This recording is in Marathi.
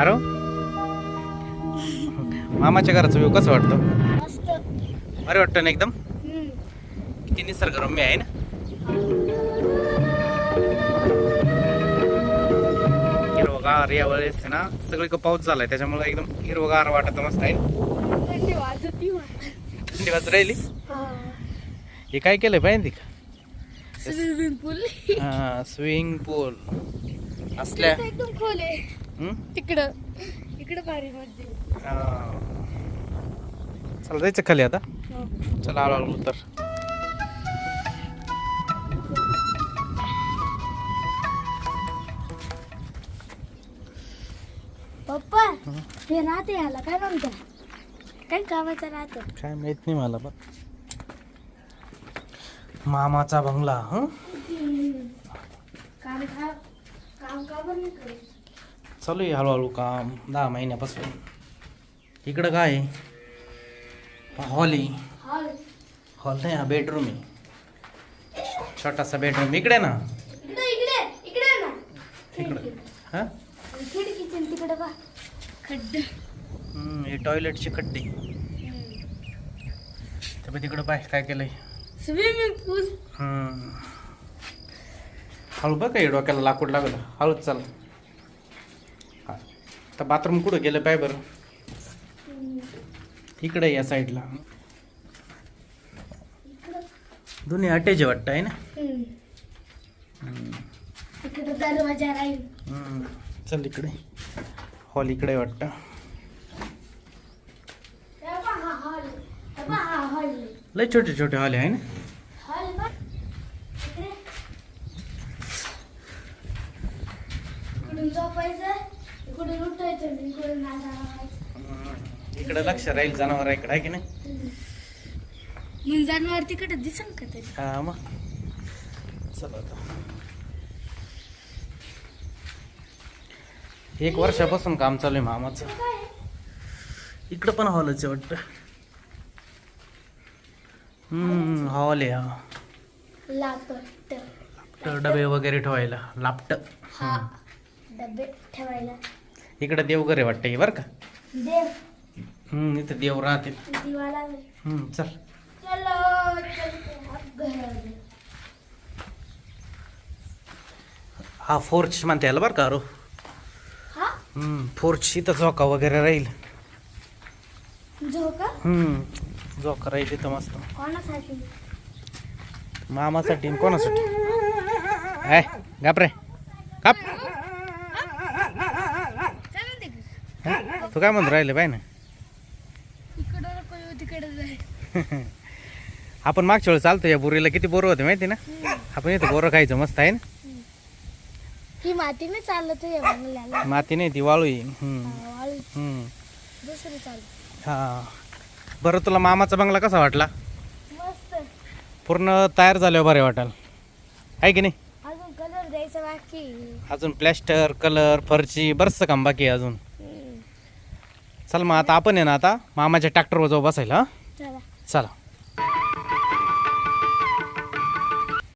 अरे मामाच्या घराचं व्ह्यू कसं वाटतं? अरे वाटतं ना एकदम. किती निसर्गरम्य आहे ना? हिरवगार या वेळेस ना सगळीकडे पाऊस झालाय त्याच्यामुळे एकदम हिरवगार वाटत मस्त आहे थंडी वाजती राहिली? हा. काय केलंय पाहिजे का स्विमिंग पूल स्विमिंग पूल असल्या एकदम खोल आहे. हम्म? तिकडं. इकडं भारी मध्ये हा. चला जायचं खाली आता. चला आलो आलो तर पप्पा हे राहते याला काय म्हणतात? काय कामाचं राहतं काय माहीत नाही मला पण. मामाचा बंगला हं? काम का काम का बरं नाही करत? चालू आहे हळूहळू काम. दहा महिन्यापासून. इकडं काय आहे? हॉल आहे. हॉल हॉल नाही हा बेडरूम आहे. छोटासा बेडरूम इकडे ना. इकडे इकडे इकडे ना. इकडं. हां? हे टॉयलेटचे खड्डे. त्यामुळे तिकडं पाय काय केलंय? Swimming pool. हळू बघ काही डोक्याला लाकूड लागलं. हळूच चाल. तर बाथरूम कुठं गेलं पाय बरं? इकडे या साईडला. दोन्ही अटॅच वाटतं आहे ना? हम्म. इकडे दरवाजा राहील. हम्म. चल इकडे. हॉल इकडे वाटतं. हा हॉल हा हॉल लय छोटे छोटे हॉल आहे ना? हॉल बघ. इकडे. इकडून झोपायचं. इकडून उठायचं इकडून. इकडे लक्ष राहील जनावर इकडे आहे की नाही? मग जनावर तिकडे दिसन का तरी? हा मग. चला आता. एक वर्षापासून काम चालू आहे मामाचं. इकडं पण हॉलच आहे वाटतं. हम्म हॉल आहे हा. लापट डबे वगैरे ठेवायला. लापट हा डबे ठेवायला. इकडं देवघर आहे वाटतं हे बरं का? देव. हम्म इथं देव राहते. दिवाला हम्म चल. चलो चलते अब घर हा फोर्च म्हणता यायला बरं का अरो हा? हम्म फोर्च इथं झोका वगैरे राहील. झोका? हम्म झोका राहील इथं मस्त. कोणासाठी? मामासाठी आणि कोणासाठी? आहे गाप रे काप चला ते हा? तू काय म्हणतो राहिले पाय ना? आपण मागच्या वेळेस चालतो या बोरीला किती बोरं होते माहिती ना? आपण इथं बोरं खायचं मस्त आहे ना? ही मातीने चालत आहे बंगल्याला. माती नाही ती वाळू आहे. हम्म, वाळू हम्म. दुसरी चालत हा. बरं तुला मामाचा बंगला कसा वाटला? मस्त. पूर्ण तयार झाल्यावर बरे वाटाल आहे की नाही? अजून कलर द्यायचा बाकी. आहे. अजून प्लॅस्टर कलर फरची बरंचसं काम बाकी आहे अजून. चल मग आता आपण आहे ना आता मामाच्या ट्रॅक्टरवर जाऊ बसायला हं? चला चला